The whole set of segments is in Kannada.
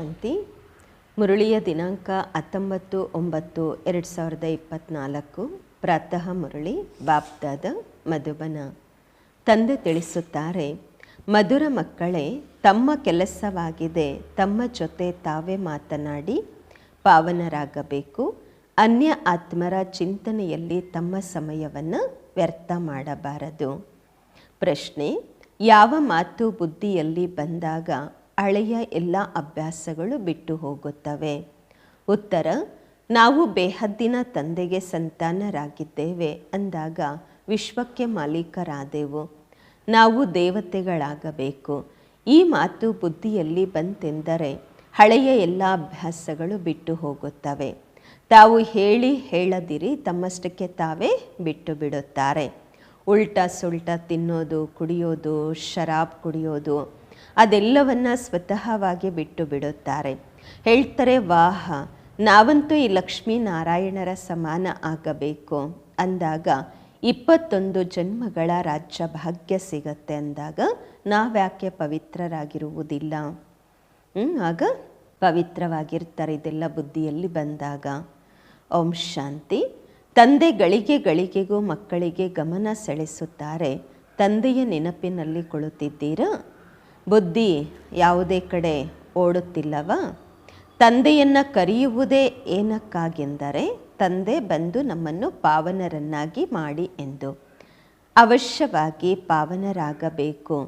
ಶಾಂತಿ. ಮುರುಳಿಯ ದಿನಾಂಕ ಹತ್ತೊಂಬತ್ತು ಒಂಬತ್ತು ಎರಡು ಸಾವಿರದ ಇಪ್ಪತ್ತ್ನಾಲ್ಕು ಪ್ರಾತಃ ಮುರಳಿ ಬಾಬ್ದಾದ ಮಧುಬನ. ತಂದೆ ತಿಳಿಸುತ್ತಾರೆ, ಮಧುರ ಮಕ್ಕಳೇ, ತಮ್ಮ ಕೆಲಸವಾಗಿದೆ, ತಮ್ಮ ಜೊತೆ ತಾವೇ ಮಾತನಾಡಿ, ಪಾವನರಾಗಬೇಕು. ಅನ್ಯ ಆತ್ಮರ ಚಿಂತನೆಯಲ್ಲಿ ತಮ್ಮ ಸಮಯವನ್ನು ವ್ಯರ್ಥ ಮಾಡಬಾರದು. ಪ್ರಶ್ನೆ, ಯಾವ ಮಾತು ಬುದ್ಧಿಯಲ್ಲಿ ಬಂದಾಗ ಹಳೆಯ ಎಲ್ಲ ಅಭ್ಯಾಸಗಳು ಬಿಟ್ಟು ಹೋಗುತ್ತವೆ. ಉತ್ತರ, ನಾವು ಬೇಹದ್ದಿನ ತಂದೆಗೆ ಸಂತಾನರಾಗಿದ್ದೇವೆ ಅಂದಾಗ ವಿಶ್ವಕ್ಕೆ ಮಾಲೀಕರಾದೆವು. ನಾವು ದೇವತೆಗಳಾಗಬೇಕು. ಈ ಮಾತು ಬುದ್ಧಿಯಲ್ಲಿ ಬಂತೆಂದರೆ ಹಳೆಯ ಎಲ್ಲ ಅಭ್ಯಾಸಗಳು ಬಿಟ್ಟು ಹೋಗುತ್ತವೆ. ತಾವು ಹೇಳಿ ಹೇಳದಿರಿ ತಮ್ಮಷ್ಟಕ್ಕೆ ತಾವೇ ಬಿಟ್ಟು ಬಿಡುತ್ತಾರೆ. ಉಲ್ಟಾ ಸುಲ್ಟಾ ತಿನ್ನೋದು, ಕುಡಿಯೋದು, ಶರಾಬ್ ಕುಡಿಯೋದು ಅದೆಲ್ಲವನ್ನ ಸ್ವತಃವಾಗಿ ಬಿಟ್ಟು ಬಿಡುತ್ತಾರೆ. ಹೇಳ್ತಾರೆ, ವಾಹ, ನಾವಂತೂ ಈ ಲಕ್ಷ್ಮೀ ನಾರಾಯಣರ ಸಮಾನ ಆಗಬೇಕು. ಅಂದಾಗ, ಇಪ್ಪತ್ತೊಂದು ಜನ್ಮಗಳ ರಾಜ್ಯ ಭಾಗ್ಯ ಸಿಗತ್ತೆ ಅಂದಾಗ, ನಾವ್ಯಾಕೆ ಪವಿತ್ರರಾಗಿರುವುದಿಲ್ಲ? ಆಗ ಪವಿತ್ರವಾಗಿರ್ತಾರೆ ಇದೆಲ್ಲ ಬುದ್ಧಿಯಲ್ಲಿ ಬಂದಾಗ. ಓಂ ಶಾಂತಿ. ತಂದೆ ಗಳಿಗೆ ಗಳಿಗೆಗೂ ಮಕ್ಕಳಿಗೆ ಗಮನ ಸೆಳೆಸುತ್ತಾರೆ. ತಂದೆಯ ನೆನಪಿನಲ್ಲಿ ಕುಳಿತಿದ್ದೀರಾ ಬುದ್ಧಿ ಯಾವುದೇ ಕಡೆ ಓಡುತ್ತಿಲ್ಲವ? ತಂದೆಯನ್ನು ಕರೆಯುವುದೇ ಏನಕ್ಕಾಗೆಂದರೆ, ತಂದೆ ಬಂದು ನಮ್ಮನ್ನು ಪಾವನರನ್ನಾಗಿ ಮಾಡಿ ಎಂದು. ಅವಶ್ಯವಾಗಿ ಪಾವನರಾಗಬೇಕು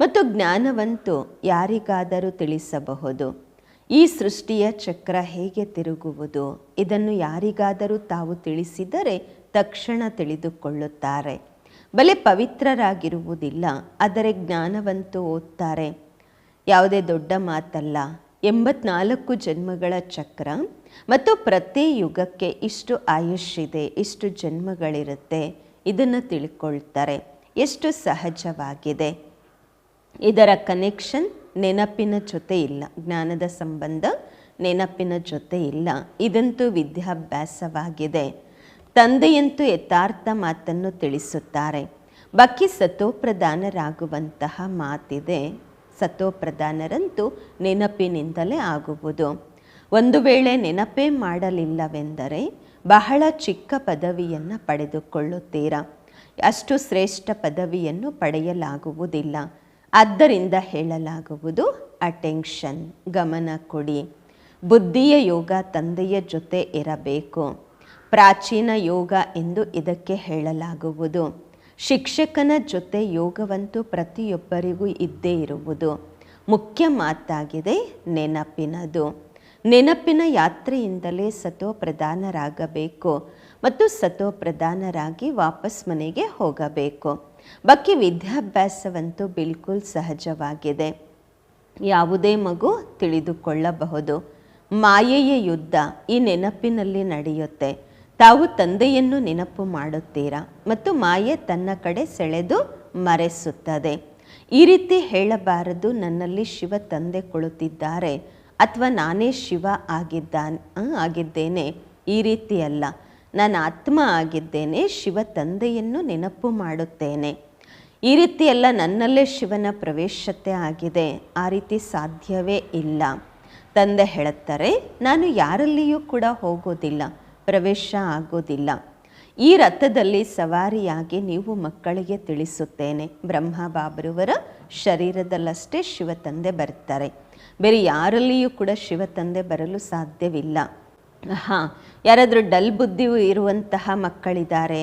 ಮತ್ತು ಜ್ಞಾನವಂತೂ ಯಾರಿಗಾದರೂ ತಿಳಿಸಬಹುದು. ಈ ಸೃಷ್ಟಿಯ ಚಕ್ರ ಹೇಗೆ ತಿರುಗುವುದು? ಇದನ್ನು ಯಾರಿಗಾದರೂ ತಾವು ತಿಳಿಸಿದರೆ ತಕ್ಷಣ ತಿಳಿದುಕೊಳ್ಳುತ್ತಾರೆ. ಬಲೆ ಪವಿತ್ರರಾಗಿರುವುದಿಲ್ಲ, ಆದರೆ ಜ್ಞಾನವಂತೂ ಓದ್ತಾರೆ ಯಾವುದೇ ದೊಡ್ಡ ಮಾತಲ್ಲ. ಎಂಬತ್ನಾಲ್ಕು ಜನ್ಮಗಳ ಚಕ್ರ ಮತ್ತು ಪ್ರತಿ ಯುಗಕ್ಕೆ ಇಷ್ಟು ಆಯುಷ್ಯಿದೆ, ಇಷ್ಟು ಜನ್ಮಗಳಿರುತ್ತೆ. ಇದನ್ನು ತಿಳ್ಕೊಳ್ತಾರೆ. ಎಷ್ಟು ಸಹಜವಾಗಿದೆ. ಇದರ ಕನೆಕ್ಷನ್ ನೆನಪಿನ ಜೊತೆ ಇಲ್ಲ. ಜ್ಞಾನದ ಸಂಬಂಧ ನೆನಪಿನ ಜೊತೆ ಇಲ್ಲ. ಇದಂತೂ ವಿದ್ಯಾಭ್ಯಾಸವಾಗಿದೆ. ತಂದೆಯಂತೂ ಯಥಾರ್ಥ ಮಾತನ್ನು ತಿಳಿಸುತ್ತಾರೆ. ಬಕ್ಕಿ ಸತೋಪ್ರಧಾನರಾಗುವಂತಹ ಮಾತಿದೆ. ಸತೋಪ್ರಧಾನರಂತೂ ನೆನಪಿನಿಂದಲೇ ಆಗುವುದು. ಒಂದು ವೇಳೆ ನೆನಪೇ ಮಾಡಲಿಲ್ಲವೆಂದರೆ ಬಹಳ ಚಿಕ್ಕ ಪದವಿಯನ್ನು ಪಡೆದುಕೊಳ್ಳುತ್ತೀರಾ? ಅಷ್ಟು ಶ್ರೇಷ್ಠ ಪದವಿಯನ್ನು ಪಡೆಯಲಾಗುವುದಿಲ್ಲ. ಆದ್ದರಿಂದ ಹೇಳಲಾಗುವುದು ಅಟೆನ್ಷನ್, ಗಮನ ಕೊಡಿ. ಬುದ್ಧಿಯ ಯೋಗ ತಂದೆಯ ಜೊತೆ ಇರಬೇಕು. ಪ್ರಾಚೀನ ಯೋಗ ಎಂದು ಇದಕ್ಕೆ ಹೇಳಲಾಗುವುದು. ಶಿಕ್ಷಕನ ಜೊತೆ ಯೋಗವಂತೂ ಪ್ರತಿಯೊಬ್ಬರಿಗೂ ಇದ್ದೇ ಇರುವುದು. ಮುಖ್ಯ ಮಾತಾಗಿದೆ ನೆನಪಿನದು. ನೆನಪಿನ ಯಾತ್ರೆಯಿಂದಲೇ ಸತೋ ಪ್ರಧಾನರಾಗಬೇಕು ಮತ್ತು ಸತೋ ಪ್ರಧಾನರಾಗಿ ವಾಪಸ್ ಮನೆಗೆ ಹೋಗಬೇಕು. ಬಾಕಿ ವಿದ್ಯಾಭ್ಯಾಸವಂತೂ ಬಿಲ್ಕುಲ್ ಸಹಜವಾಗಿದೆ. ಯಾವುದೇ ಮಗು ತಿಳಿದುಕೊಳ್ಳಬಹುದು. ಮಾಯೆಯ ಯುದ್ಧ ಈ ನೆನಪಿನಲ್ಲಿ ನಡೆಯುತ್ತೆ. ತಾವು ತಂದೆಯನ್ನು ನೆನಪು ಮಾಡುತ್ತೀರಾ? ಮತ್ತು ಮಾಯೆ ತನ್ನ ಕಡೆ ಸೆಳೆದು ಮರೆಸುತ್ತದೆ. ಈ ರೀತಿ ಹೇಳಬಾರದು, ನನ್ನಲ್ಲಿ ಶಿವ ತಂದೆ ಕೊಳುತ್ತಿದ್ದಾರೆ ಅಥವಾ ನಾನೇ ಶಿವ ಆಗಿದ್ದಾನ್ ಆಗಿದ್ದೇನೆ. ಈ ರೀತಿ ಅಲ್ಲ. ನಾನು ಆತ್ಮ ಆಗಿದ್ದೇನೆ, ಶಿವ ತಂದೆಯನ್ನು ನೆನಪು ಮಾಡುತ್ತೇನೆ. ಈ ರೀತಿ ಎಲ್ಲ ನನ್ನಲ್ಲೇ ಶಿವನ ಪ್ರವೇಶತೆ ಆಗಿದೆ. ಆ ರೀತಿ ಸಾಧ್ಯವೇ ಇಲ್ಲ. ತಂದೆ ಹೇಳುತ್ತಾರೆ, ನಾನು ಯಾರಲ್ಲಿಯೂ ಕೂಡ ಹೋಗೋದಿಲ್ಲ. ಪ್ರವೇಶ ಆಗೋದಿಲ್ಲ ಈ ರಥದಲ್ಲಿ ಸವಾರಿಯಾಗಿ ನೀವು ಮಕ್ಕಳಿಗೆ ತಿಳಿಸುತ್ತೇನೆ. ಬ್ರಹ್ಮ ಬಾಬರುವರ ಶರೀರದಲ್ಲಷ್ಟೇ ಶಿವ ತಂದೆ ಬರ್ತಾರೆ ಬೇರೆ ಯಾರಲ್ಲಿಯೂ ಕೂಡ ಶಿವ ತಂದೆ ಬರಲು ಸಾಧ್ಯವಿಲ್ಲ. ಹಾಂ, ಯಾರಾದರೂ ಡಲ್ ಬುದ್ಧಿ ಇರುವಂತಹ ಮಕ್ಕಳಿದ್ದಾರೆ.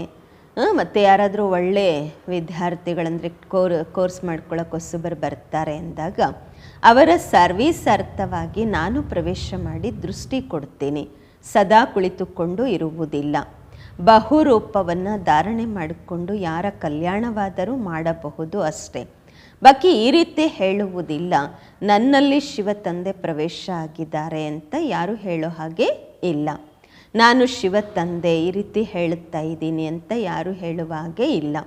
ಮತ್ತು ಮತ್ತೆ ಯಾರಾದರೂ ಒಳ್ಳೆ ವಿದ್ಯಾರ್ಥಿಗಳಂದರೆ ಕೋರ್, ಕೋರ್ಸ್ ಮಾಡ್ಕೊಳ್ಳೋಕೆ ಹೊಸಬರು ಬರ್ತಾರೆ ಅಂದಾಗ ಅವರ ಸರ್ವೀಸ್ ಅರ್ಥವಾಗಿ ನಾನು ಪ್ರವೇಶ ಮಾಡಿ ದೃಷ್ಟಿ ಕೊಡ್ತೀನಿ. ಸದಾ ಕುಳಿತುಕೊಂಡು ಇರುವುದಿಲ್ಲ. ಬಹುರೂಪವನ್ನು ಧಾರಣೆ ಮಾಡಿಕೊಂಡು ಯಾರ ಕಲ್ಯಾಣವಾದರೂ ಮಾಡಬಹುದು ಅಷ್ಟೇ. ಬಾಕಿ ಈ ರೀತಿ ಹೇಳುವುದಿಲ್ಲ. ನನ್ನಲ್ಲಿ ಶಿವ ತಂದೆ ಪ್ರವೇಶ ಆಗಿದ್ದಾರೆ ಅಂತ ಯಾರು ಹೇಳೋ ಹಾಗೆ ಇಲ್ಲ. ನಾನು ಶಿವ ತಂದೆ ಈ ರೀತಿ ಹೇಳುತ್ತಾ ಇದ್ದೀನಿ ಅಂತ ಯಾರು ಹೇಳುವ ಹಾಗೆ ಇಲ್ಲ.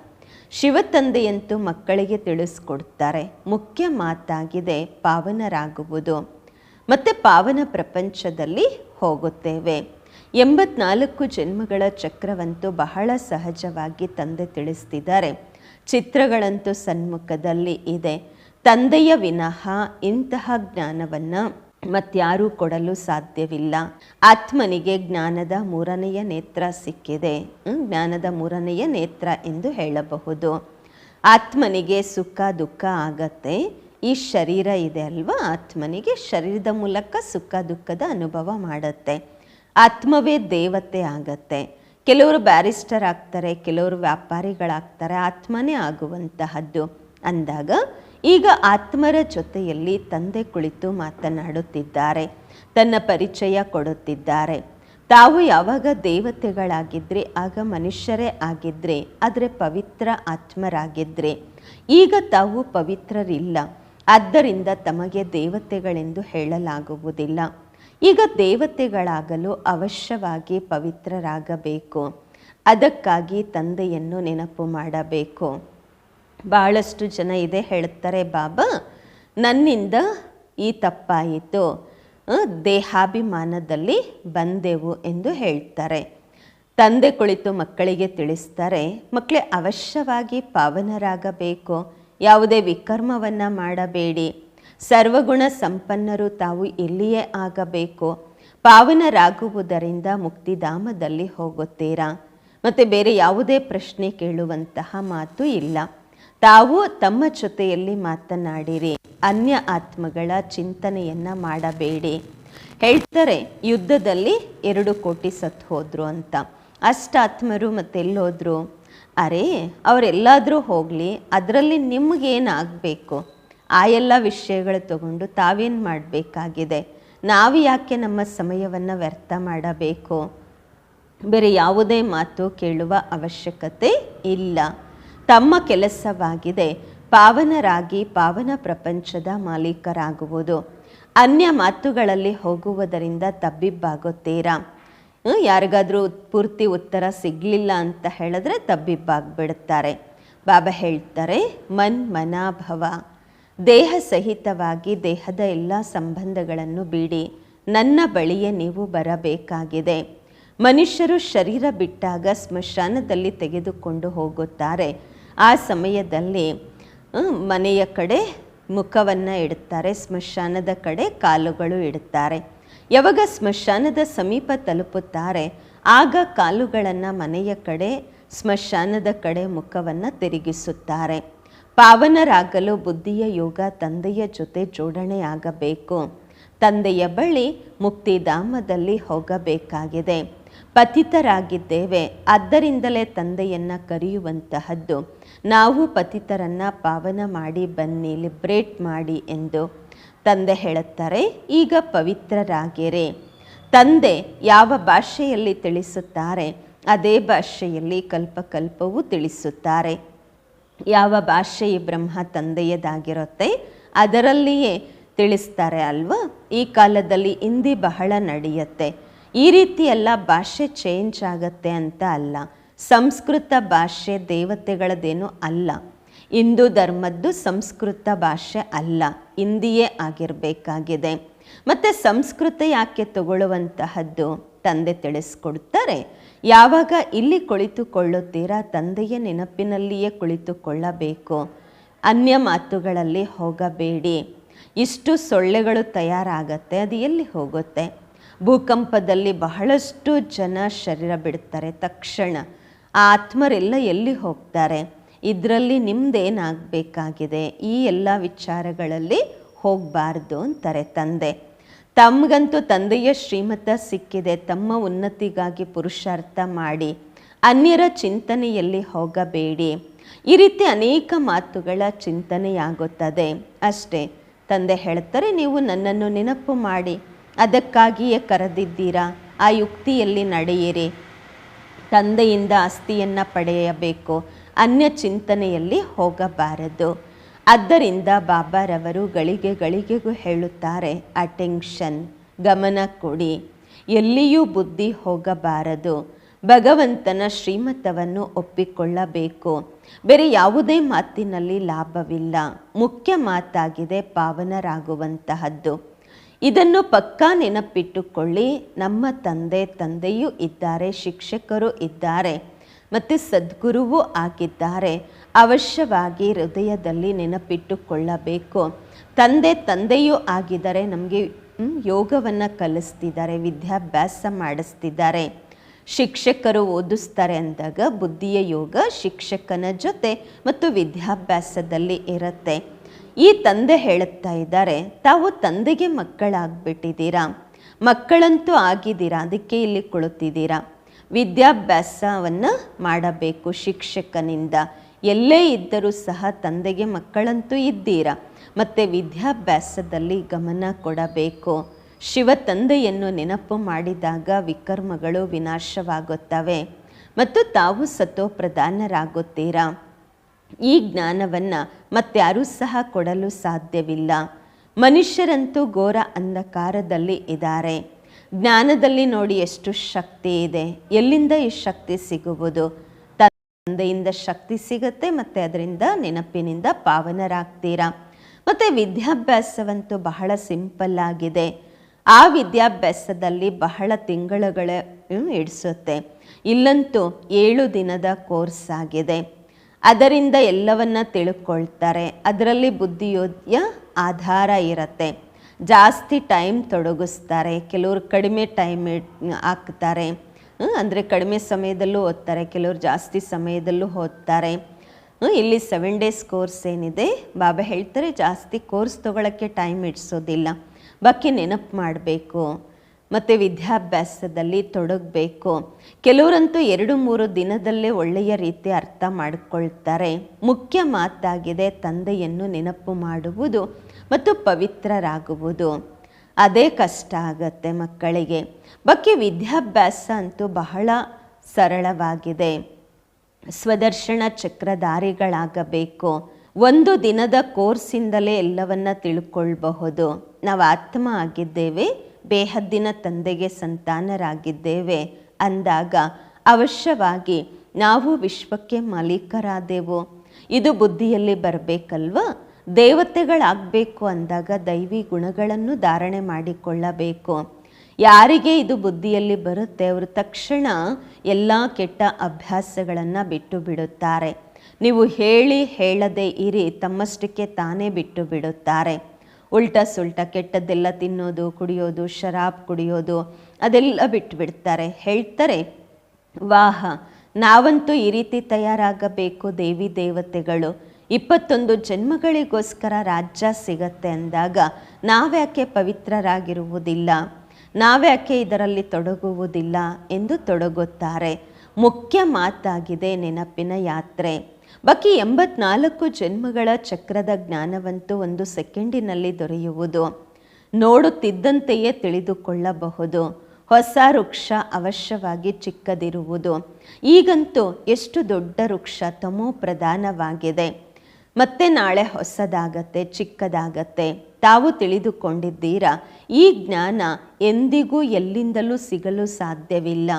ಶಿವ ತಂದೆಯಂತೂ ಮಕ್ಕಳಿಗೆ ತಿಳಿಸ್ಕೊಡ್ತಾರೆ. ಮುಖ್ಯ ಮಾತಾಗಿದೆ ಪಾವನರಾಗುವುದು. ಮತ್ತು ಪಾವನ ಪ್ರಪಂಚದಲ್ಲಿ ಹೋಗುತ್ತೇವೆ. ಎಂಬತ್ನಾಲ್ಕು ಜನ್ಮಗಳ ಚಕ್ರವಂತೂ ಬಹಳ ಸಹಜವಾಗಿ ತಂದೆ ತಿಳಿಸ್ತಿದ್ದಾರೆ. ಚಿತ್ರಗಳಂತೂ ಸನ್ಮುಖದಲ್ಲಿ ಇದೆ. ತಂದೆಯ ವಿನಃ ಇಂತಹ ಜ್ಞಾನವನ್ನು ಮತ್ಯಾರೂ ಕೊಡಲು ಸಾಧ್ಯವಿಲ್ಲ. ಆತ್ಮನಿಗೆ ಜ್ಞಾನದ ಮೂರನೆಯ ನೇತ್ರ ಸಿಕ್ಕಿದೆ. ಜ್ಞಾನದ ಮೂರನೆಯ ನೇತ್ರ ಎಂದು ಹೇಳಬಹುದು. ಆತ್ಮನಿಗೆ ಸುಖ ದುಃಖ ಆಗತ್ತೆ. ಈ ಶರೀರ ಇದೆ ಅಲ್ವಾ? ಆತ್ಮನಿಗೆ ಶರೀರದ ಮೂಲಕ ಸುಖ ದುಃಖದ ಅನುಭವ ಮಾಡುತ್ತೆ. ಆತ್ಮವೇ ದೇವತೆ ಆಗತ್ತೆ. ಕೆಲವರು ಬ್ಯಾರಿಸ್ಟರ್ ಆಗ್ತಾರೆ, ಕೆಲವರು ವ್ಯಾಪಾರಿಗಳಾಗ್ತಾರೆ, ಆತ್ಮನೇ ಆಗುವಂತಹದ್ದು. ಅಂದಾಗ ಈಗ ಆತ್ಮರ ಜೊತೆಯಲ್ಲಿ ತಂದೆ ಕುಳಿತು ಮಾತನಾಡುತ್ತಿದ್ದಾರೆ, ತನ್ನ ಪರಿಚಯ ಕೊಡುತ್ತಿದ್ದಾರೆ. ತಾವು ಯಾವಾಗ ದೇವತೆಗಳಾಗಿದ್ರಿ, ಆಗ ಮನುಷ್ಯರೇ ಆಗಿದ್ರಿ, ಆದರೆ ಪವಿತ್ರ ಆತ್ಮರಾಗಿದ್ರಿ. ಈಗ ತಾವು ಪವಿತ್ರರಿಲ್ಲ. ಆದ್ದರಿಂದ ತಮಗೆ ದೇವತೆಗಳೆಂದು ಹೇಳಲಾಗುವುದಿಲ್ಲ. ಈಗ ದೇವತೆಗಳಾಗಲು ಅವಶ್ಯವಾಗಿ ಪವಿತ್ರರಾಗಬೇಕು. ಅದಕ್ಕಾಗಿ ತಂದೆಯನ್ನು ನೆನಪು ಮಾಡಬೇಕು. ಭಾಳಷ್ಟು ಜನ ಇದೆ ಹೇಳ್ತಾರೆ ಬಾಬಾ, ನನ್ನಿಂದ ಈ ತಪ್ಪಾಯಿತು. ದೇಹಾಭಿಮಾನದಲ್ಲಿ ಬಂದೆವು ಎಂದು ಹೇಳ್ತಾರೆ. ತಂದೆ ಕುಳಿತು ಮಕ್ಕಳಿಗೆ ತಿಳಿಸ್ತಾರೆ, ಮಕ್ಕಳೇ, ಅವಶ್ಯವಾಗಿ ಪಾವನರಾಗಬೇಕು. ಯಾವುದೇ ವಿಕರ್ಮವನ್ನು ಮಾಡಬೇಡಿ. ಸರ್ವಗುಣ ಸಂಪನ್ನರು ತಾವು ಇಲ್ಲಿಯೇ ಆಗಬೇಕು ಪಾವನರಾಗುವುದರಿಂದ ಮುಕ್ತಿಧಾಮದಲ್ಲಿ ಹೋಗುತ್ತೀರಾ? ಮತ್ತು ಬೇರೆ ಯಾವುದೇ ಪ್ರಶ್ನೆ ಕೇಳುವಂತಹ ಮಾತು ಇಲ್ಲ. ತಾವು ತಮ್ಮ ಜೊತೆಯಲ್ಲಿ ಮಾತನಾಡಿರಿ, ಅನ್ಯ ಆತ್ಮಗಳ ಚಿಂತನೆಯನ್ನ ಮಾಡಬೇಡಿ. ಹೇಳ್ತಾರೆ, ಯುದ್ಧದಲ್ಲಿ ಎರಡು ಕೋಟಿ ಸತ್ತು ಹೋದ್ರು ಅಂತ. ಅಷ್ಟಾತ್ಮರು ಮತ್ತೆಲ್ಲೋದ್ರು? ಅರೆ, ಅವರೆಲ್ಲಾದರೂ ಹೋಗಲಿ, ಅದರಲ್ಲಿ ನಿಮಗೇನಾಗಬೇಕು? ಆ ಎಲ್ಲ ವಿಷಯಗಳು ತಗೊಂಡು ತಾವೇನು ಮಾಡಬೇಕಾಗಿದೆ? ನಾವು ಯಾಕೆ ನಮ್ಮ ಸಮಯವನ್ನು ವ್ಯರ್ಥ ಮಾಡಬೇಕು? ಬೇರೆ ಯಾವುದೇ ಮಾತು ಕೇಳುವ ಅವಶ್ಯಕತೆ ಇಲ್ಲ. ತಮ್ಮ ಕೆಲಸವಾಗಿದೆ. ಪಾವನರಾಗಿ ಪಾವನ ಪ್ರಪಂಚದ ಮಾಲೀಕರಾಗುವುದು. ಅನ್ಯ ಮಾತುಗಳಲ್ಲಿ ಹೋಗುವುದರಿಂದ ತಬ್ಬಿಬ್ಬಾಗುತ್ತೀರಾ ಯಾರಿಗಾದ್ರೂ ಪೂರ್ತಿ ಉತ್ತರ ಸಿಗಲಿಲ್ಲ ಅಂತ ಹೇಳಿದ್ರೆ ತಬ್ಬಿಬ್ಬಾಗ್ಬಿಡುತ್ತಾರೆ ಬಾಬಾ ಹೇಳ್ತಾರೆ, ಮನ್ ಮನಾಭವ. ದೇಹ ಸಹಿತವಾಗಿ ದೇಹದ ಎಲ್ಲ ಸಂಬಂಧಗಳನ್ನು ಬಿಡಿ. ನನ್ನ ಬಳಿಯೇ ನೀವು ಬರಬೇಕಾಗಿದೆ. ಮನುಷ್ಯರು ಶರೀರ ಬಿಟ್ಟಾಗ ಸ್ಮಶಾನದಲ್ಲಿ ತೆಗೆದುಕೊಂಡು ಹೋಗುತ್ತಾರೆ. ಆ ಸಮಯದಲ್ಲಿ ಮನೆಯ ಕಡೆ ಮುಖವನ್ನು ಇಡುತ್ತಾರೆ, ಸ್ಮಶಾನದ ಕಡೆ ಕಾಲುಗಳು ಇಡುತ್ತಾರೆ. ಯಾವಾಗ ಸ್ಮಶಾನದ ಸಮೀಪ ತಲುಪುತ್ತಾರೆ, ಆಗ ಕಾಲುಗಳನ್ನು ಮನೆಯ ಕಡೆ, ಸ್ಮಶಾನದ ಕಡೆ ಮುಖವನ್ನು ತಿರುಗಿಸುತ್ತಾರೆ. ಪಾವನರಾಗಲು ಬುದ್ಧಿಯ ಯೋಗ ತಂದೆಯ ಜೊತೆ ಜೋಡಣೆಯಾಗಬೇಕು. ತಂದೆಯ ಬಳಿ ಮುಕ್ತಿಧಾಮದಲ್ಲಿ ಹೋಗಬೇಕಾಗಿದೆ. ಪತಿತರಾಗಿದ್ದೇವೆ, ಆದ್ದರಿಂದಲೇ ತಂದೆಯನ್ನ ಕರೆಯುವಂತಹದ್ದು. ನಾವು ಪತಿತರನ್ನ ಪಾವನ ಮಾಡಿ ಬನ್ನಿ, ಲಿಬ್ರೇಟ್ ಮಾಡಿ ಎಂದು ತಂದೆ ಹೇಳುತ್ತಾರೆ, ಈಗ ಪವಿತ್ರರಾಗಿರಿ. ತಂದೆ ಯಾವ ಭಾಷೆಯಲ್ಲಿ ತಿಳಿಸುತ್ತಾರೆ, ಅದೇ ಭಾಷೆಯಲ್ಲಿ ಕಲ್ಪಕಲ್ಪವೂ ತಿಳಿಸುತ್ತಾರೆ. ಯಾವ ಭಾಷೆ ಬ್ರಹ್ಮ ತಂದೆಯದಾಗಿರುತ್ತೆ, ಅದರಲ್ಲಿಯೇ ತಿಳಿಸ್ತಾರೆ ಅಲ್ವಾ? ಈ ಕಾಲದಲ್ಲಿ ಹಿಂದಿ ಬಹಳ ನಡೆಯುತ್ತೆ. ಈ ರೀತಿ ಎಲ್ಲ ಭಾಷೆ ಚೇಂಜ್ ಆಗತ್ತೆ ಅಂತ ಅಲ್ಲ. ಸಂಸ್ಕೃತ ಭಾಷೆ ದೇವತೆಗಳದೇನು ಅಲ್ಲ. ಹಿಂದೂ ಧರ್ಮದ್ದು ಸಂಸ್ಕೃತ ಭಾಷೆ ಅಲ್ಲ, ಹಿಂದಿಯೇ ಆಗಿರಬೇಕಾಗಿದೆ. ಮತ್ತು ಸಂಸ್ಕೃತ ಯಾಕೆ ತಗೊಳ್ಳುವಂತಹದ್ದು ತಂದೆ ತಿಳಿಸ್ಕೊಡ್ತಾರೆ. ಯಾವಾಗ ಇಲ್ಲಿ ಕುಳಿತುಕೊಳ್ಳುತ್ತೀರಾ, ತಂದೆಯ ನೆನಪಿನಲ್ಲಿಯೇ ಕುಳಿತುಕೊಳ್ಳಬೇಕು. ಅನ್ಯ ಮಾತುಗಳಲ್ಲಿ ಹೋಗಬೇಡಿ. ಇಷ್ಟು ಸೊಳ್ಳೆಗಳು ತಯಾರಾಗತ್ತೆ, ಅದು ಎಲ್ಲಿ ಹೋಗುತ್ತೆ? ಭೂಕಂಪದಲ್ಲಿ ಬಹಳಷ್ಟು ಜನ ಶರೀರ ಬಿಡ್ತಾರೆ ತಕ್ಷಣ. ಆ ಆತ್ಮರೆಲ್ಲ ಎಲ್ಲಿ ಹೋಗ್ತಾರೆ? ಇದರಲ್ಲಿ ನಿಮ್ದೇನಾಗಬೇಕಾಗಿದೆ? ಈ ಎಲ್ಲ ವಿಚಾರಗಳಲ್ಲಿ ಹೋಗಬಾರ್ದು ಅಂತಾರೆ ತಂದೆ. ತಮಗಂತೂ ತಂದೆಯ ಶ್ರೀಮತ ಸಿಕ್ಕಿದೆ. ತಮ್ಮ ಉನ್ನತಿಗಾಗಿ ಪುರುಷಾರ್ಥ ಮಾಡಿ. ಅನ್ಯರ ಚಿಂತನೆಯಲ್ಲಿ ಹೋಗಬೇಡಿ. ಈ ರೀತಿ ಅನೇಕ ಮಾತುಗಳ ಚಿಂತನೆಯಾಗುತ್ತದೆ. ಅಷ್ಟೇ, ತಂದೆ ಹೇಳ್ತಾರೆ, ನೀವು ನನ್ನನ್ನು ನೆನಪು ಮಾಡಿ. ಅದಕ್ಕಾಗಿಯೇ ಕರೆದಿದ್ದೀರಾ? ಆ ಯುಕ್ತಿಯಲ್ಲಿ ನಡೆಯಿರಿ. ತಂದೆಯಿಂದ ಆಸ್ತಿಯನ್ನು ಪಡೆಯಬೇಕು. ಅನ್ಯ ಚಿಂತನೆಯಲ್ಲಿ ಹೋಗಬಾರದು. ಆದ್ದರಿಂದ ಬಾಬಾರವರು ಗಳಿಗೆ ಗಳಿಗೆಗೂ ಹೇಳುತ್ತಾರೆ, ಅಟೆನ್ಷನ್, ಗಮನ ಕೊಡಿ. ಎಲ್ಲಿಯೂ ಬುದ್ಧಿ ಹೋಗಬಾರದು. ಭಗವಂತನ ಶ್ರೀಮತವನ್ನು ಒಪ್ಪಿಕೊಳ್ಳಬೇಕು. ಬೇರೆ ಯಾವುದೇ ಮಾತಿನಲ್ಲಿ ಲಾಭವಿಲ್ಲ. ಮುಖ್ಯ ಮಾತಾಗಿದೆ ಪಾವನರಾಗುವಂತಹದ್ದು. ಇದನ್ನು ಪಕ್ಕಾ ನೆನಪಿಟ್ಟುಕೊಳ್ಳಿ. ನಮ್ಮ ತಂದೆ ತಂದೆಯೂ ಇದ್ದಾರೆ, ಶಿಕ್ಷಕರು ಇದ್ದಾರೆ. ಮತ್ತು ಸದ್ಗುರುವೂ ಆಗಿದ್ದಾರೆ. ಅವಶ್ಯವಾಗಿ ಹೃದಯದಲ್ಲಿ ನೆನಪಿಟ್ಟುಕೊಳ್ಳಬೇಕು. ತಂದೆ ತಂದೆಯೂ ಆಗಿದ್ದಾರೆ ನಮಗೆ ಯೋಗವನ್ನು ಕಲಿಸ್ತಿದ್ದಾರೆ, ವಿದ್ಯಾಭ್ಯಾಸ ಮಾಡಿಸ್ತಿದ್ದಾರೆ. ಶಿಕ್ಷಕರು ಓದಿಸ್ತಾರೆ ಅಂದಾಗ ಬುದ್ಧಿಯ ಯೋಗ ಶಿಕ್ಷಕನ ಜೊತೆ ಮತ್ತು ವಿದ್ಯಾಭ್ಯಾಸದಲ್ಲಿ ಇರುತ್ತೆ. ಈ ತಂದೆ ಹೇಳುತ್ತಾ ಇದ್ದಾರೆ, ತಾವು ತಂದೆಗೆ ಮಕ್ಕಳಾಗ್ಬಿಟ್ಟಿದ್ದೀರಾ? ಮಕ್ಕಳಂತೂ ಆಗಿದ್ದೀರಾ? ಅದಕ್ಕೆ ಇಲ್ಲಿ ಕುಳಿತಿದ್ದೀರಾ? ವಿದ್ಯಾಭ್ಯಾಸವನ್ನು ಮಾಡಬೇಕು ಶಿಕ್ಷಕನಿಂದ. ಎಲ್ಲೇ ಇದ್ದರೂ ಸಹ ತಂದೆಗೆ ಮಕ್ಕಳಂತೂ ಇದ್ದೀರಾ? ಮತ್ತು ವಿದ್ಯಾಭ್ಯಾಸದಲ್ಲಿ ಗಮನ ಕೊಡಬೇಕು. ಶಿವ ತಂದೆಯನ್ನು ನೆನಪು ಮಾಡಿದಾಗ ವಿಕರ್ಮಗಳು ವಿನಾಶವಾಗುತ್ತವೆ. ಮತ್ತು ತಾವು ಸತೋ ಪ್ರಧಾನರಾಗುತ್ತೀರಾ ಈ ಜ್ಞಾನವನ್ನು ಮತ್ತಾರೂ ಸಹ ಕೊಡಲು ಸಾಧ್ಯವಿಲ್ಲ. ಮನುಷ್ಯರಂತೂ ಘೋರ ಅಂಧಕಾರದಲ್ಲಿ ಇದ್ದಾರೆ. ಜ್ಞಾನದಲ್ಲಿ ನೋಡಿ ಎಷ್ಟು ಶಕ್ತಿ ಇದೆ. ಎಲ್ಲಿಂದ ಈ ಶಕ್ತಿ ಸಿಗುವುದು? ತಂದೆಯಿಂದ ಶಕ್ತಿ ಸಿಗುತ್ತೆ, ಮತ್ತು ಅದರಿಂದ ನೆನಪಿನಿಂದ ಪಾವನರಾಗ್ತೀರಾ? ಮತ್ತು ವಿದ್ಯಾಭ್ಯಾಸವಂತೂ ಬಹಳ ಸಿಂಪಲ್ ಆಗಿದೆ. ಆ ವಿದ್ಯಾಭ್ಯಾಸದಲ್ಲಿ ಬಹಳ ತಿಂಗಳುಗಳೇ ಇಡಿಸುತ್ತೆ. ಇಲ್ಲಂತೂ ಏಳು ದಿನದ ಕೋರ್ಸ್ ಆಗಿದೆ. ಅದರಿಂದ ಎಲ್ಲವನ್ನ ತಿಳ್ಕೊಳ್ತಾರೆ. ಅದರಲ್ಲಿ ಬುದ್ಧಿಯೋದ್ಯ ಆಧಾರ ಇರುತ್ತೆ. ಜಾಸ್ತಿ ಟೈಮ್ ತೊಡಗಿಸ್ತಾರೆ. ಕೆಲವರು ಕಡಿಮೆ ಟೈಮ್ ಹಾಕ್ತಾರೆ. ಅಂದರೆ ಕಡಿಮೆ ಸಮಯದಲ್ಲೂ ಓದ್ತಾರೆ, ಕೆಲವರು ಜಾಸ್ತಿ ಸಮಯದಲ್ಲೂ ಓದ್ತಾರೆ. ಇಲ್ಲಿ ಸೆವೆನ್ ಡೇಸ್ ಕೋರ್ಸ್ ಏನಿದೆ, ಬಾಬಾ ಹೇಳ್ತಾರೆ ಜಾಸ್ತಿ ಕೋರ್ಸ್ ತೊಗೊಳಕ್ಕೆ ಟೈಮ್ ಇಡ್ಸೋದಿಲ್ಲ. ಬಾಕಿ ನೆನಪು ಮಾಡಬೇಕು. ಮತ್ತು ವಿದ್ಯಾಭ್ಯಾಸದಲ್ಲಿ ತೊಡಗಬೇಕು. ಕೆಲವರಂತೂ ಎರಡು ಮೂರು ದಿನದಲ್ಲೇ ಒಳ್ಳೆಯ ರೀತಿ ಅರ್ಥ ಮಾಡಿಕೊಳ್ತಾರೆ. ಮುಖ್ಯ ಮಾತಾಗಿದೆ ತಂದೆಯನ್ನು ನೆನಪು ಮಾಡುವುದು. ಮತ್ತು ಪವಿತ್ರರಾಗುವುದು. ಅದೇ ಕಷ್ಟ ಆಗತ್ತೆ ಮಕ್ಕಳಿಗೆ. ಬಗ್ಗೆ ವಿದ್ಯಾಭ್ಯಾಸ ಅಂತೂ ಬಹಳ ಸರಳವಾಗಿದೆ. ಸ್ವದರ್ಶನ ಚಕ್ರಧಾರಿಗಳಾಗಬೇಕು. ಒಂದು ದಿನದ ಕೋರ್ಸಿಂದಲೇ ಎಲ್ಲವನ್ನ ತಿಳ್ಕೊಳ್ಬಹುದು. ನಾವು ಆತ್ಮ ಆಗಿದ್ದೇವೆ, ಬೇಹದ್ದಿನ ತಂದೆಗೆ ಸಂತಾನರಾಗಿದ್ದೇವೆ ಅಂದಾಗ ಅವಶ್ಯವಾಗಿ ನಾವು ವಿಶ್ವಕ್ಕೆ ಮಾಲೀಕರಾದೆವು. ಇದು ಬುದ್ಧಿಯಲ್ಲಿ ಬರಬೇಕಲ್ವಾ? ದೇವತೆಗಳಾಗಬೇಕು ಅಂದಾಗ ದೈವಿ ಗುಣಗಳನ್ನು ಧಾರಣೆ ಮಾಡಿಕೊಳ್ಳಬೇಕು. ಯಾರಿಗೆ ಇದು ಬುದ್ಧಿಯಲ್ಲಿ ಬರುತ್ತೆ? ಅವರು ತಕ್ಷಣ ಎಲ್ಲ ಕೆಟ್ಟ ಅಭ್ಯಾಸಗಳನ್ನು ಬಿಟ್ಟು ಬಿಡುತ್ತಾರೆ ನೀವು ಹೇಳಿ ಹೇಳದೆ ಇರಿ, ತಮ್ಮಷ್ಟಕ್ಕೆ ತಾನೇ ಬಿಟ್ಟು ಬಿಡುತ್ತಾರೆ ಉಲ್ಟಾ ಸುಲ್ಟ ಕೆಟ್ಟದ್ದೆಲ್ಲ ತಿನ್ನೋದು, ಕುಡಿಯೋದು, ಶರಾಬ್ ಕುಡಿಯೋದು, ಅದೆಲ್ಲ ಬಿಟ್ಟು ಬಿಡ್ತಾರೆ ಹೇಳ್ತಾರೆ, ವಾಹ, ನಾವಂತೂ ಈ ರೀತಿ ತಯಾರಾಗಬೇಕು ದೇವಿ ದೇವತೆಗಳು. ಇಪ್ಪತ್ತೊಂದು ಜನ್ಮಗಳಿಗೋಸ್ಕರ ರಾಜ್ಯ ಸಿಗತ್ತೆ ಅಂದಾಗ ನಾವ್ಯಾಕೆ ಪವಿತ್ರರಾಗಿರುವುದಿಲ್ಲ? ನಾವ್ಯಾಕೆ ಇದರಲ್ಲಿ ತೊಡಗುವುದಿಲ್ಲ ಎಂದು ತೊಡಗುತ್ತಾರೆ. ಮುಖ್ಯ ಮಾತಾಗಿದೆ ನೆನಪಿನ ಯಾತ್ರೆ. ಬಾಕಿ ಎಂಬತ್ನಾಲ್ಕು ಜನ್ಮಗಳ ಚಕ್ರದ ಜ್ಞಾನವಂತೂ ಒಂದು ಸೆಕೆಂಡಿನಲ್ಲಿ ದೊರೆಯುವುದು. ನೋಡುತ್ತಿದ್ದಂತೆಯೇ ತಿಳಿದುಕೊಳ್ಳಬಹುದು. ಹೊಸ ವೃಕ್ಷ ಅವಶ್ಯವಾಗಿ ಚಿಕ್ಕದಿರುವುದು. ಈಗಂತೂ ಎಷ್ಟು ದೊಡ್ಡ ವೃಕ್ಷ ತಮೋ ಪ್ರಧಾನವಾಗಿದೆ. ಮತ್ತೆ ನಾಳೆ ಹೊಸದಾಗತ್ತೆ, ಚಿಕ್ಕದಾಗತ್ತೆ. ತಾವು ತಿಳಿದುಕೊಂಡಿದ್ದೀರಾ? ಈ ಜ್ಞಾನ ಎಂದಿಗೂ ಎಲ್ಲಿಂದಲೂ ಸಿಗಲು ಸಾಧ್ಯವಿಲ್ಲ.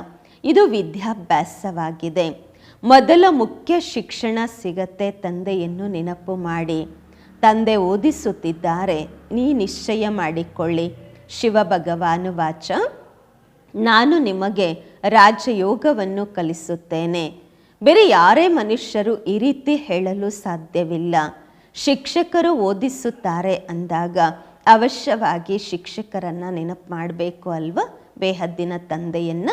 ಇದು ವಿದ್ಯಾಭ್ಯಾಸವಾಗಿದೆ. ಮೊದಲ ಮುಖ್ಯ ಶಿಕ್ಷಣ ಸಿಗತ್ತೆ ತಂದೆಯನ್ನು ನೆನಪು ಮಾಡಿ. ತಂದೆ ಓದಿಸುತ್ತಿದ್ದಾರೆ, ನೀ ನಿಶ್ಚಯ ಮಾಡಿಕೊಳ್ಳಿ. ಶಿವ ಭಗವಾನು ವಾಚ. ನಾನು ನಿಮಗೆ ರಾಜಯೋಗವನ್ನು ಕಲಿಸುತ್ತೇನೆ. ಬೇರೆ ಯಾರೇ ಮನುಷ್ಯರು ಈ ರೀತಿ ಹೇಳಲು ಸಾಧ್ಯವಿಲ್ಲ. ಶಿಕ್ಷಕರು ಓದಿಸುತ್ತಾರೆ ಅಂದಾಗ ಅವಶ್ಯವಾಗಿ ಶಿಕ್ಷಕರನ್ನ ನೆನಪು ಮಾಡಬೇಕು ಅಲ್ವಾ? ಬೇಹದ್ದಿನ ತಂದೆಯನ್ನ.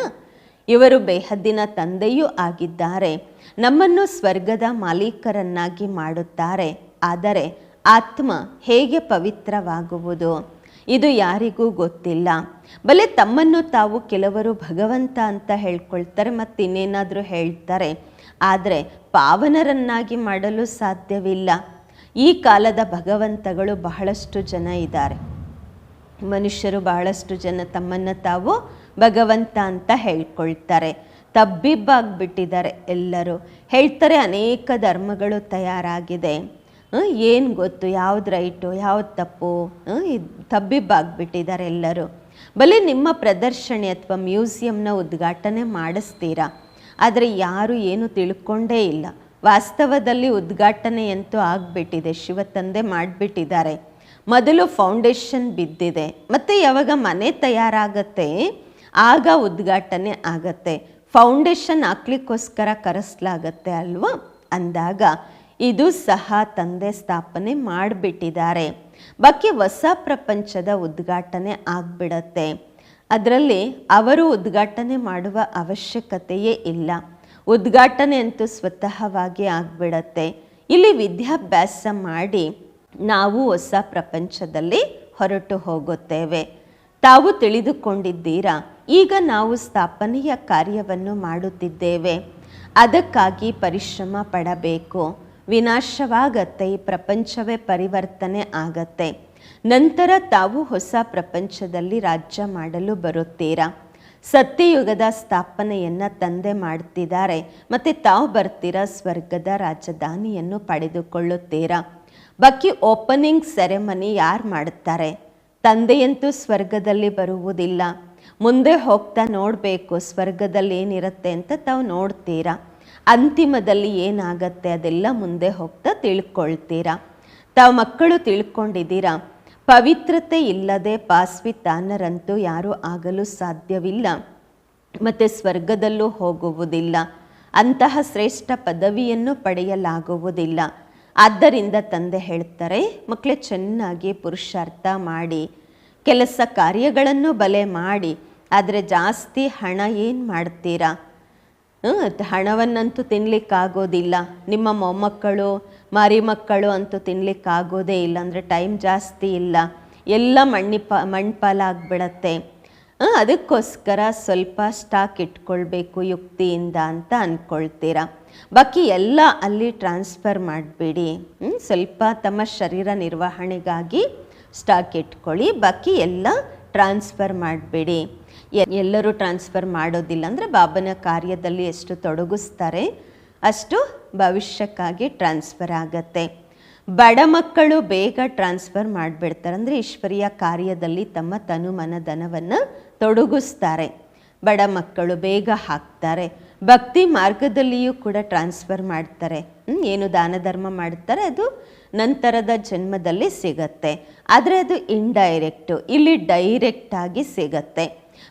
ಇವರು ಬೇಹದ್ದಿನ ತಂದೆಯೂ ಆಗಿದ್ದಾರೆ. ನಮ್ಮನ್ನು ಸ್ವರ್ಗದ ಮಾಲೀಕರನ್ನಾಗಿ ಮಾಡುತ್ತಾರೆ. ಆದರೆ ಆತ್ಮ ಹೇಗೆ ಪವಿತ್ರವಾಗುವುದು? ಇದು ಯಾರಿಗೂ ಗೊತ್ತಿಲ್ಲ. ಬಲೆ ತಮ್ಮನ್ನು ತಾವು ಕೆಲವರು ಭಗವಂತ ಅಂತ ಹೇಳ್ಕೊಳ್ತಾರೆ ಮತ್ತು ಇನ್ನೇನಾದರೂ ಹೇಳ್ತಾರೆ. ಆದರೆ ಪಾವನರನ್ನಾಗಿ ಮಾಡಲು ಸಾಧ್ಯವಿಲ್ಲ. ಈ ಕಾಲದ ಭಗವಂತಗಳು ಬಹಳಷ್ಟು ಜನ ಇದ್ದಾರೆ. ಮನುಷ್ಯರು ಬಹಳಷ್ಟು ಜನ ತಮ್ಮನ್ನು ತಾವು ಭಗವಂತ ಅಂತ ಹೇಳ್ಕೊಳ್ತಾರೆ. ತಬ್ಬಿಬ್ಬಾಗ್ಬಿಟ್ಟಿದ್ದಾರೆ ಎಲ್ಲರೂ. ಹೇಳ್ತಾರೆ ಅನೇಕ ಧರ್ಮಗಳು ತಯಾರಾಗಿದೆ. ಏನು ಗೊತ್ತು? ಯಾವ್ದು ರೈಟು? ಯಾವ್ದು ತಪ್ಪು? ಇದು ತಬ್ಬಿಬ್ಬಾಗ್ಬಿಟ್ಟಿದ್ದಾರೆ ಎಲ್ಲರೂ. ಬಲಿ ನಿಮ್ಮ ಪ್ರದರ್ಶನೆ ಅಥವಾ ಮ್ಯೂಸಿಯಂನ ಉದ್ಘಾಟನೆ ಮಾಡಿಸ್ತೀರಾ? ಆದರೆ ಯಾರು ಏನು ತಿಳ್ಕೊಂಡೇ ಇಲ್ಲ. ವಾಸ್ತವದಲ್ಲಿ ಉದ್ಘಾಟನೆಯಂತೂ ಆಗಿಬಿಟ್ಟಿದೆ. ಶಿವ ತಂದೆ ಮಾಡಿಬಿಟ್ಟಿದ್ದಾರೆ. ಮೊದಲು ಫೌಂಡೇಶನ್ ಬಿದ್ದಿದೆ. ಮತ್ತು ಯಾವಾಗ ಮನೆ ತಯಾರಾಗತ್ತೆ, ಆಗ ಉದ್ಘಾಟನೆ ಆಗತ್ತೆ. ಫೌಂಡೇಶನ್ ಹಾಕ್ಲಿಕ್ಕೋಸ್ಕರ ಕರೆಸ್ಲಾಗತ್ತೆ ಅಲ್ವಾ? ಅಂದಾಗ ಇದು ಸಹ ತಂದೆ ಸ್ಥಾಪನೆ ಮಾಡಿಬಿಟ್ಟಿದ್ದಾರೆ. ಬಾಕಿ ಹೊಸ ಪ್ರಪಂಚದ ಉದ್ಘಾಟನೆ ಆಗ್ಬಿಡತ್ತೆ. ಅದರಲ್ಲಿ ಅವರು ಉದ್ಘಾಟನೆ ಮಾಡುವ ಅವಶ್ಯಕತೆಯೇ ಇಲ್ಲ. ಉದ್ಘಾಟನೆ ಅಂತೂ ಸ್ವತಃವಾಗಿ ಆಗ್ಬಿಡತ್ತೆ. ಇಲ್ಲಿ ವಿದ್ಯಾಭ್ಯಾಸ ಮಾಡಿ ನಾವು ಹೊಸ ಪ್ರಪಂಚದಲ್ಲಿ ಹೊರಟು ಹೋಗುತ್ತೇವೆ. ತಾವು ತಿಳಿದುಕೊಂಡಿದ್ದೀರಾ? ಈಗ ನಾವು ಸ್ಥಾಪನೆಯ ಕಾರ್ಯವನ್ನು ಮಾಡುತ್ತಿದ್ದೇವೆ. ಅದಕ್ಕಾಗಿ ಪರಿಶ್ರಮ ಪಡಬೇಕು. ವಿನಾಶವಾಗತ್ತೆ ಈ ಪ್ರಪಂಚವೇ ಪರಿವರ್ತನೆ ಆಗತ್ತೆ. ನಂತರ ತಾವು ಹೊಸ ಪ್ರಪಂಚದಲ್ಲಿ ರಾಜ್ಯ ಮಾಡಲು ಬರುತ್ತೀರಾ? ಸತ್ಯಯುಗದ ಸ್ಥಾಪನೆಯನ್ನ ತಂದೆ ಮಾಡ್ತಿದ್ದಾರೆ. ಮತ್ತೆ ತಾವು ಬರ್ತೀರಾ ಸ್ವರ್ಗದ ರಾಜಧಾನಿಯನ್ನು ಪಡೆದುಕೊಳ್ಳುತ್ತೀರಾ? ಬಾಕಿ ಓಪನಿಂಗ್ ಸೆರೆಮನಿ ಯಾರು ಮಾಡುತ್ತಾರೆ ತಂದೆಯಂತೂ ಸ್ವರ್ಗದಲ್ಲಿ ಬರುವುದಿಲ್ಲ. ಮುಂದೆ ಹೋಗ್ತಾ ನೋಡಬೇಕು ಸ್ವರ್ಗದಲ್ಲಿ ಏನಿರುತ್ತೆ ಅಂತ ತಾವು ನೋಡ್ತೀರಾ? ಅಂತಿಮದಲ್ಲಿ ಏನಾಗತ್ತೆ ಅದೆಲ್ಲ ಮುಂದೆ ಹೋಗ್ತಾ ತಿಳ್ಕೊಳ್ತೀರಾ? ತಾವು ಮಕ್ಕಳು ತಿಳ್ಕೊಂಡಿದ್ದೀರಾ? ಪವಿತ್ರತೆ ಇಲ್ಲದೆ ಪಾಸ್ವಿತಾನರಂತೂ ಯಾರೂ ಆಗಲು ಸಾಧ್ಯವಿಲ್ಲ. ಮತ್ತು ಸ್ವರ್ಗದಲ್ಲೂ ಹೋಗುವುದಿಲ್ಲ. ಅಂತಹ ಶ್ರೇಷ್ಠ ಪದವಿಯನ್ನು ಪಡೆಯಲಾಗುವುದಿಲ್ಲ. ಆದ್ದರಿಂದ ತಂದೆ ಹೇಳ್ತಾರೆ ಮಕ್ಕಳೇ ಚೆನ್ನಾಗಿ ಪುರುಷಾರ್ಥ ಮಾಡಿ. ಕೆಲಸ ಕಾರ್ಯಗಳನ್ನು ಬಲೆ ಮಾಡಿ. ಆದರೆ ಜಾಸ್ತಿ ಹಣ ಏನು ಮಾಡ್ತೀರಾ? ಹಣವನ್ನಂತೂ ತಿನ್ನಲಿಕ್ಕಾಗೋದಿಲ್ಲ ನಿಮ್ಮ ಮೊಮ್ಮಕ್ಕಳು, ಮಾರಿ ಮಕ್ಕಳು ಅಂತೂ ತಿನ್ನಲಿಕ್ಕಾಗೋದೇ ಇಲ್ಲ, ಅಂದರೆ ಟೈಮ್ ಜಾಸ್ತಿ ಇಲ್ಲ. ಎಲ್ಲ ಮಣ್ಣಿಪ, ಮಣ್ಪಾಲಾಗ್ಬಿಡತ್ತೆ. ಅದಕ್ಕೋಸ್ಕರ ಸ್ವಲ್ಪ ಸ್ಟಾಕ್ ಇಟ್ಕೊಳ್ಬೇಕು ಯುಕ್ತಿಯಿಂದ ಅಂತ ಅಂದ್ಕೊಳ್ತೀರಾ ಬಾಕಿ ಎಲ್ಲ ಅಲ್ಲಿ ಟ್ರಾನ್ಸ್ಫರ್ ಮಾಡಿಬಿಡಿ. ಸ್ವಲ್ಪ ತಮ್ಮ ಶರೀರ ನಿರ್ವಹಣೆಗಾಗಿ ಸ್ಟಾಕ್ ಇಟ್ಕೊಳ್ಳಿ, ಬಾಕಿ ಎಲ್ಲ ಟ್ರಾನ್ಸ್ಫರ್ ಮಾಡಿಬಿಡಿ. ಎಲ್ಲರೂ ಟ್ರಾನ್ಸ್ಫರ್ ಮಾಡೋದಿಲ್ಲ. ಅಂದರೆ ಬಾಬನ ಕಾರ್ಯದಲ್ಲಿ ಎಷ್ಟು ತೊಡಗಿಸ್ತಾರೆ, ಅಷ್ಟು ಭವಿಷ್ಯಕ್ಕಾಗಿ ಟ್ರಾನ್ಸ್ಫರ್ ಆಗತ್ತೆ. ಬಡ ಮಕ್ಕಳು ಬೇಗ ಟ್ರಾನ್ಸ್ಫರ್ ಮಾಡಿಬಿಡ್ತಾರೆ. ಅಂದರೆ ಈಶ್ವರಿಯ ಕಾರ್ಯದಲ್ಲಿ ತಮ್ಮ ತನು ಮನ ತೊಡಗಿಸ್ತಾರೆ. ಬಡ ಮಕ್ಕಳು ಬೇಗ ಹಾಕ್ತಾರೆ. ಭಕ್ತಿ ಮಾರ್ಗದಲ್ಲಿಯೂ ಕೂಡ ಟ್ರಾನ್ಸ್ಫರ್ ಮಾಡ್ತಾರೆ. ಏನು ದಾನ ಧರ್ಮ ಮಾಡ್ತಾರೆ, ಅದು ನಂತರದ ಜನ್ಮದಲ್ಲಿ ಸಿಗತ್ತೆ. ಆದರೆ ಅದು ಇಂಡೈರೆಕ್ಟು ಇಲ್ಲಿ ಡೈರೆಕ್ಟಾಗಿ ಸಿಗತ್ತೆ.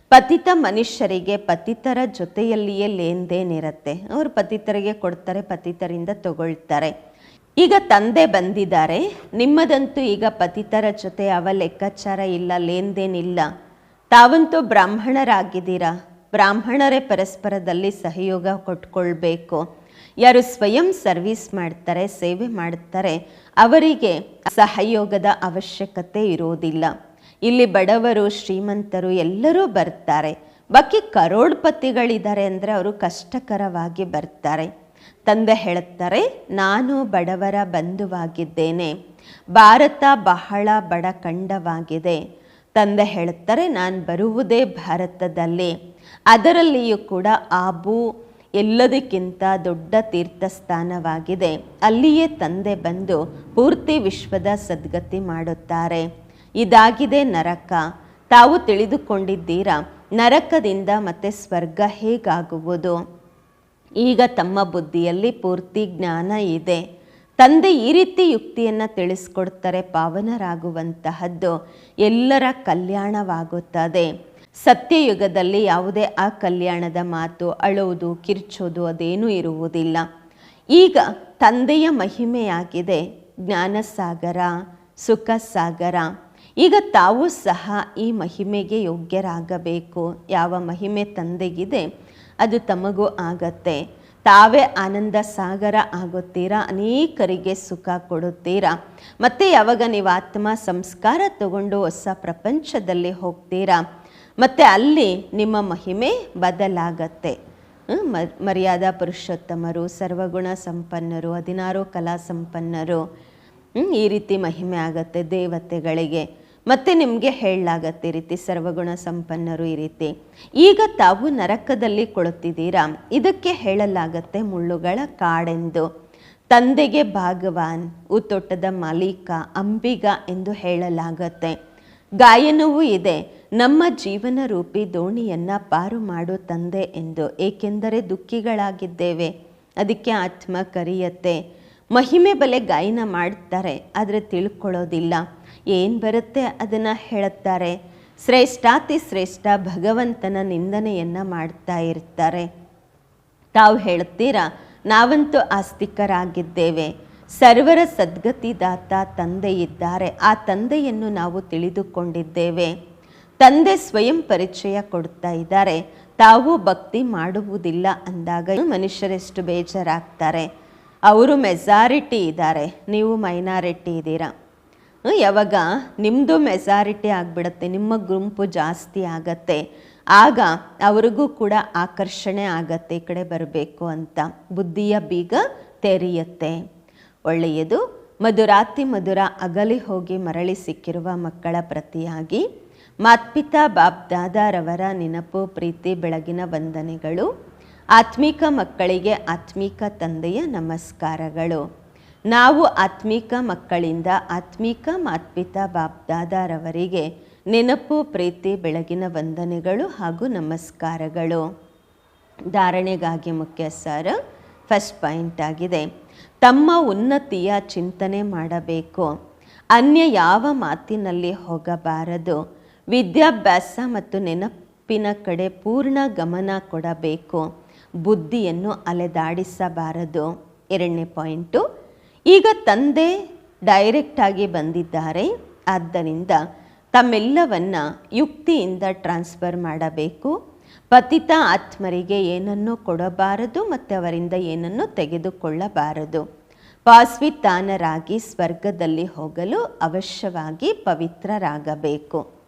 ಪತಿತ ಮನುಷ್ಯರಿಗೆ ಪತಿತರ ಜೊತೆಯಲ್ಲಿಯೇ ಲೇಂದೇನಿರುತ್ತೆ ಅವರು ಪತಿತರಿಗೆ ಕೊಡ್ತಾರೆ, ಪತಿತರಿಂದ ತಗೊಳ್ತಾರೆ. ಈಗ ತಂದೆ ಬಂದಿದ್ದಾರೆ. ನಿಮ್ಮದಂತೂ ಈಗ ಪತಿತರ ಜೊತೆ ಅವ ಲೆಕ್ಕಾಚಾರ ಇಲ್ಲ, ಲೇನ್ದೇನಿಲ್ಲ. ತಾವಂತೂ ಬ್ರಾಹ್ಮಣರಾಗಿದ್ದೀರಾ? ಬ್ರಾಹ್ಮಣರೇ ಪರಸ್ಪರದಲ್ಲಿ ಸಹಯೋಗ ಕೊಟ್ಕೊಳ್ಬೇಕು. ಯಾರು ಸ್ವಯಂ ಸರ್ವಿಸ್ ಮಾಡ್ತಾರೆ, ಸೇವೆ ಮಾಡ್ತಾರೆ, ಅವರಿಗೆ ಸಹಯೋಗದ ಅವಶ್ಯಕತೆ ಇರೋದಿಲ್ಲ. ಇಲ್ಲಿ ಬಡವರು, ಶ್ರೀಮಂತರು ಎಲ್ಲರೂ ಬರ್ತಾರೆ. ಬಾಕಿ ಕರೋಡ್ಪತಿಗಳಿದ್ದಾರೆ ಅಂದರೆ ಅವರು ಕಷ್ಟಕರವಾಗಿ ಬರ್ತಾರೆ. ತಂದೆ ಹೇಳುತ್ತಾರೆ ನಾನು ಬಡವರ ಬಂಧುವಾಗಿದ್ದೇನೆ. ಭಾರತ ಬಹಳ ಬಡ ಖಂಡವಾಗಿದೆ. ತಂದೆ ಹೇಳುತ್ತಾರೆ ನಾನು ಬರುವುದೇ ಭಾರತದಲ್ಲಿ. ಅದರಲ್ಲಿಯೂ ಕೂಡ ಆಬು ಎಲ್ಲದಕ್ಕಿಂತ ದೊಡ್ಡ ತೀರ್ಥಸ್ಥಾನವಾಗಿದೆ. ಅಲ್ಲಿಯೇ ತಂದೆ ಬಂದು ಪೂರ್ತಿ ವಿಶ್ವದ ಸದ್ಗತಿ ಮಾಡುತ್ತಾರೆ. ಇದಾಗಿದೆ ನರಕ. ತಾವು ತಿಳಿದುಕೊಂಡಿದ್ದೀರಾ, ನರಕದಿಂದ ಮತ್ತೆ ಸ್ವರ್ಗ ಹೇಗಾಗುವುದು? ಈಗ ತಮ್ಮ ಬುದ್ಧಿಯಲ್ಲಿ ಪೂರ್ತಿ ಜ್ಞಾನ ಇದೆ. ತಂದೆ ಈ ರೀತಿ ಯುಕ್ತಿಯನ್ನು ತಿಳಿಸ್ಕೊಡ್ತಾರೆ ಪಾವನರಾಗುವಂತಹದ್ದು ಎಲ್ಲರ ಕಲ್ಯಾಣವಾಗುತ್ತದೆ. ಸತ್ಯಯುಗದಲ್ಲಿ ಯಾವುದೇ ಆ ಕಲ್ಯಾಣದ ಮಾತು ಅಳುವುದು, ಕಿರ್ಚೋದು, ಅದೇನೂ ಇರುವುದಿಲ್ಲ. ಈಗ ತಂದೆಯ ಮಹಿಮೆಯಾಗಿದೆ ಜ್ಞಾನಸಾಗರ ಸುಖ ಸಾಗರ ಈಗ ತಾವು ಸಹ ಈ ಮಹಿಮೆಗೆ ಯೋಗ್ಯರಾಗಬೇಕು. ಯಾವ ಮಹಿಮೆ ತಂದೆಗಿದೆ, ಅದು ತಮಗೂ ಆಗತ್ತೆ. ತಾವೇ ಆನಂದ ಸಾಗರ ಆಗುತ್ತೀರಾ? ಅನೇಕರಿಗೆ ಸುಖ ಕೊಡುತ್ತೀರಾ? ಮತ್ತೆ ಯಾವಾಗ ನೀವು ಆತ್ಮ ಸಂಸ್ಕಾರ ತಗೊಂಡು ಹೊಸ ಪ್ರಪಂಚದಲ್ಲಿ ಹೋಗ್ತೀರಾ? ಮತ್ತು ಅಲ್ಲಿ ನಿಮ್ಮ ಮಹಿಮೆ ಬದಲಾಗತ್ತೆ. ಮರ್ಯಾದಾ ಪುರುಷೋತ್ತಮರು, ಸರ್ವಗುಣ ಸಂಪನ್ನರು, ಹದಿನಾರು ಕಲಾ ಸಂಪನ್ನರು. ಈ ರೀತಿ ಮಹಿಮೆ ಆಗತ್ತೆ ದೇವತೆಗಳಿಗೆ. ಮತ್ತೆ ನಿಮಗೆ ಹೇಳಲಾಗತ್ತೆ ರೀತಿ ಸರ್ವಗುಣ ಸಂಪನ್ನರು ಈ ರೀತಿ. ಈಗ ತಾವು ನರಕದಲ್ಲಿ ಕೊಳುತ್ತಿದ್ದೀರಾ? ಇದಕ್ಕೆ ಹೇಳಲಾಗತ್ತೆ ಮುಳ್ಳುಗಳ ಕಾಡೆಂದು. ತಂದೆಗೆ ಭಾಗವಾನ್, ಉತ್ತೋಟದ ಮಾಲೀಕ, ಅಂಬಿಗ ಎಂದು ಹೇಳಲಾಗತ್ತೆ. ಗಾಯನವೂ ಇದೆ. ನಮ್ಮ ಜೀವನ ರೂಪಿ ದೋಣಿಯನ್ನು ಪಾರು ಮಾಡು ತಂದೆ ಎಂದು. ಏಕೆಂದರೆ ದುಃಖಿಗಳಾಗಿದ್ದೇವೆ. ಅದಕ್ಕೆ ಆತ್ಮ ಕರೆಯತ್ತೆ. ಮಹಿಮೆ ಬಲೆ ಗಾಯನ ಮಾಡ್ತಾರೆ, ಆದರೆ ತಿಳ್ಕೊಳ್ಳೋದಿಲ್ಲ. ಏನು ಬರುತ್ತೆ ಅದನ್ನು ಹೇಳುತ್ತಾರೆ. ಶ್ರೇಷ್ಠಾತಿ ಶ್ರೇಷ್ಠ ಭಗವಂತನ ನಿಂದನೆಯನ್ನು ಮಾಡ್ತಾ ಇರ್ತಾರೆ. ತಾವು ಹೇಳ್ತೀರಾ ನಾವಂತೂ ಆಸ್ತಿಕರಾಗಿದ್ದೇವೆ. ಸರ್ವರ ಸದ್ಗತಿದಾತ ತಂದೆ ಇದ್ದಾರೆ ಆ ತಂದೆಯನ್ನು ನಾವು ತಿಳಿದುಕೊಂಡಿದ್ದೇವೆ. ತಂದೆ ಸ್ವಯಂ ಪರಿಚಯ ಕೊಡ್ತಾ ಇದ್ದಾರೆ. ತಾವು ಭಕ್ತಿ ಮಾಡುವುದಿಲ್ಲ ಅಂದಾಗ ಮನುಷ್ಯರೆಷ್ಟು ಬೇಜಾರಾಗ್ತಾರೆ. ಅವರು ಮೆಜಾರಿಟಿ ಇದ್ದಾರೆ. ನೀವು ಮೈನಾರಿಟಿ ಇದ್ದೀರಾ. ಯಾವಾಗ? ನಿಮ್ಮದು ಮೆಜಾರಿಟಿ ಆಗಿಬಿಡುತ್ತೆ, ನಿಮ್ಮ ಗುಂಪು ಜಾಸ್ತಿ ಆಗತ್ತೆ. ಆಗ ಅವ್ರಿಗೂ ಕೂಡ ಆಕರ್ಷಣೆ ಆಗತ್ತೆ ಈ ಕಡೆ ಬರಬೇಕು ಅಂತ. ಬುದ್ಧಿಯ ಬೀಗ ತೆರೆಯುತ್ತೆ. ಒಳ್ಳೆಯದು. ಮಧುರಾತಿ ಮಧುರ ಅಗಲಿ ಹೋಗಿ ಮರಳಿ ಸಿಕ್ಕಿರುವ ಮಕ್ಕಳ ಪ್ರತಿಯಾಗಿ. ಮಾತ್ಪಿತಾ ಬಾಬ್ದಾದಾರವರ ನೆನಪು ಪ್ರೀತಿ ಬೆಳಗಿನ ವಂದನೆಗಳು. ಆತ್ಮಿಕ ಮಕ್ಕಳಿಗೆ ಆತ್ಮಿಕ ತಂದೆಯ ನಮಸ್ಕಾರಗಳು. ನಾವು ಆತ್ಮಿಕ ಮಕ್ಕಳಿಂದ ಆತ್ಮಿಕ ಮಾತ್ಪಿತಾ ಬಾಬ್ದಾದಾರವರಿಗೆ ನೆನಪು, ಪ್ರೀತಿ, ಬೆಳಗಿನ ವಂದನೆಗಳು ಹಾಗೂ ನಮಸ್ಕಾರಗಳು. ಧಾರಣೆಗಾಗಿ ಮುಖ್ಯ ಸರ್ ಫಸ್ಟ್ ಪಾಯಿಂಟ್ ಆಗಿದೆ. ತಮ್ಮ ಉನ್ನತಿಯ ಚಿಂತನೆ ಮಾಡಬೇಕು. ಅನ್ಯ ಯಾವ ಮಾತಿನಲ್ಲಿ ಹೋಗಬಾರದು. ವಿದ್ಯಾಭ್ಯಾಸ ಮತ್ತು ನೆನಪಿನ ಕಡೆ ಪೂರ್ಣ ಗಮನ ಕೊಡಬೇಕು. ಬುದ್ಧಿಯನ್ನು ಅಲೆದಾಡಿಸಬಾರದು. ಎರಡನೇ ಪಾಯಿಂಟು ಈಗ ತಂದೆ ಡೈರೆಕ್ಟಾಗಿ ಬಂದಿದ್ದಾರೆ. ಆದ್ದರಿಂದ ತಮ್ಮೆಲ್ಲವನ್ನ ಯುಕ್ತಿಯಿಂದ ಟ್ರಾನ್ಸ್ಫರ್ ಮಾಡಬೇಕು. ಪತಿತ ಆತ್ಮರಿಗೆ ಏನನ್ನೂ ಕೊಡಬಾರದು ಮತ್ತು ಅವರಿಂದ ಏನನ್ನೂ ತೆಗೆದುಕೊಳ್ಳಬಾರದು. ಪಾಸ್ವಿತಾನರಾಗಿ ಸ್ವರ್ಗದಲ್ಲಿ ಹೋಗಲು ಅವಶ್ಯವಾಗಿ ಪವಿತ್ರರಾಗಬೇಕು.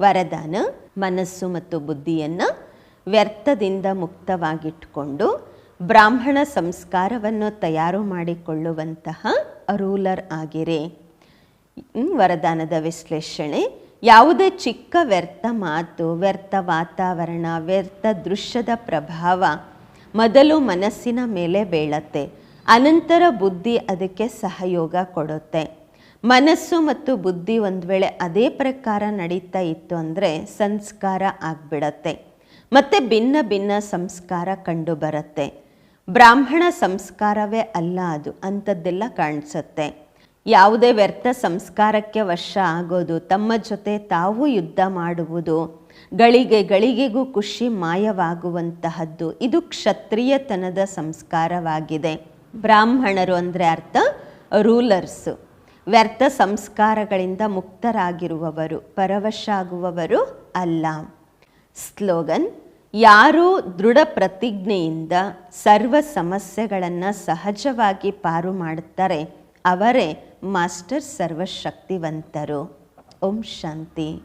ವರದಾನ, ಮನಸ್ಸು ಮತ್ತು ಬುದ್ಧಿಯನ್ನು ವ್ಯರ್ಥದಿಂದ ಮುಕ್ತವಾಗಿಟ್ಕೊಂಡು ಬ್ರಾಹ್ಮಣ ಸಂಸ್ಕಾರವನ್ನು ತಯಾರು ಮಾಡಿಕೊಳ್ಳುವಂತಹ ರೂಲರ್ ಆಗಿರಿ. ವರದಾನದ ವಿಶ್ಲೇಷಣೆ. ಯಾವುದೇ ಚಿಕ್ಕ ವ್ಯರ್ಥ ಮಾತು, ವ್ಯರ್ಥ ವಾತಾವರಣ, ವ್ಯರ್ಥ ದೃಶ್ಯದ ಪ್ರಭಾವ ಮೊದಲು ಮನಸ್ಸಿನ ಮೇಲೆ ಬೀಳತ್ತೆ. ಅನಂತರ ಬುದ್ಧಿ ಅದಕ್ಕೆ ಸಹಯೋಗ ಕೊಡುತ್ತೆ. ಮನಸ್ಸು ಮತ್ತು ಬುದ್ಧಿ ಒಂದು ವೇಳೆ ಅದೇ ಪ್ರಕಾರ ನಡೀತಾ ಇತ್ತು ಅಂದರೆ ಸಂಸ್ಕಾರ ಆಗ್ಬಿಡತ್ತೆ. ಮತ್ತು ಭಿನ್ನ ಭಿನ್ನ ಸಂಸ್ಕಾರ ಕಂಡು ಬರುತ್ತೆ ಬ್ರಾಹ್ಮಣ ಸಂಸ್ಕಾರವೇ ಅಲ್ಲ ಅದು ಅಂಥದ್ದೆಲ್ಲ ಕಾಣಿಸುತ್ತೆ. ಯಾವುದೇ ವ್ಯರ್ಥ ಸಂಸ್ಕಾರಕ್ಕೆ ವಶ ಆಗೋದು, ತಮ್ಮ ಜೊತೆ ತಾವು ಯುದ್ಧ ಮಾಡುವುದು, ಗಳಿಗೆ ಗಳಿಗೆಗೂ ಖುಷಿ ಮಾಯವಾಗುವಂತಹದ್ದು, ಇದು ಕ್ಷತ್ರಿಯತನದ ಸಂಸ್ಕಾರವಾಗಿದೆ. ಬ್ರಾಹ್ಮಣರು ಅಂದರೆ ಅರ್ಥ ರೂಲರ್ಸು. ವ್ಯರ್ಥ ಸಂಸ್ಕಾರಗಳಿಂದ ಮುಕ್ತರಾಗಿರುವವರು, ಪರವಶ ಆಗುವವರು ಅಲ್ಲ. ಸ್ಲೋಗನ್ ಯಾರು ದೃಢ ಪ್ರತಿಜ್ಞೆಯಿಂದ ಸರ್ವ ಸಮಸ್ಯೆಗಳನ್ನು ಸಹಜವಾಗಿ ಪಾರು ಮಾಡುತ್ತಾರೆ. ಅವರೇ ಮಾಸ್ಟರ್ ಸರ್ವಶಕ್ತಿವಂತರು. ಓಂ ಶಾಂತಿ.